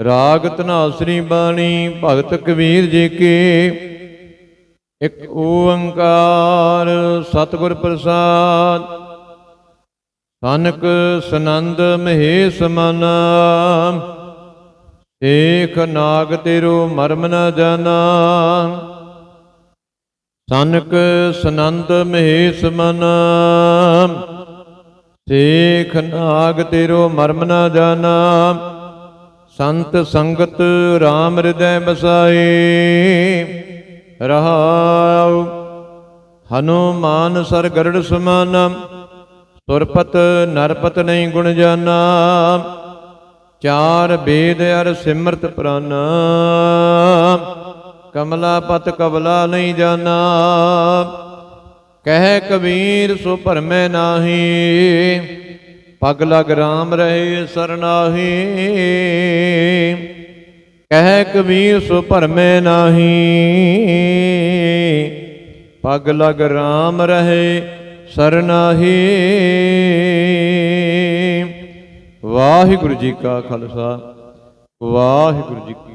ਰਾਗ ਧਨਾਸਰੀ ਬਾਣੀ, ਭਗਤ ਕਬੀਰ ਜੀ ਕੀ। ਇੱਕ ਓੰਕਾਰ ਸਤਿਗੁਰ ਪ੍ਰਸਾਦ। ਸਨਕ ਸਨੰਦ ਮਹੇਸ਼ ਮਨ। ਏਖ ਨਾਗ ਤੇਰੋ ਮਰਮ ਨ ਜਾਣਾ ਸਨਕ ਸਨੰਦ ਮਹੇਸ਼ ਮਨ। ਸੇਖ ਨਾਗ ਤੇਰੋ ਮਰਮ ਨ ਜਾਣਾ ਸੰਤ ਸੰਗਤ RAM ਹਿਰਦੈ ਬਸਾਏ। ਰਹਾਉ ਹਨੂਮਾਨ ਸਰ ਗਰੜ ਸਮਾਨ। ਸੁਰਪਤ ਨਰਪਤ ਨਹੀਂ ਗੁਣ ਜਾਣਾ ਚਾਰ ਵੇਦ ਅਰ ਸਿਮਰਤ ਪ੍ਰਾਨ। ਕਮਲਾ ਪਤ ਕਬਲਾ ਨਹੀਂ ਜਾਣਾ ਕਹਿ ਕਬੀਰ ਸੋ ਭਰਮੈ ਨਾਹੀ। ਪਗ ਲਗ ਰਾਮ ਰਹੇ ਸਰਨਾਹੀ। ਕਹਿ ਕਬੀਰ ਸੋ ਭਰਮੈ ਨਾਹੀ। ਪਗ ਲਗ ਰਾਮ ਰਹੇ ਸਰਨਾਹੀ। ਵਾਹਿਗੁਰੂ ਜੀ ਕਾ ਖਾਲਸਾ, ਵਾਹਿਗੁਰੂ ਜੀ ਕੀ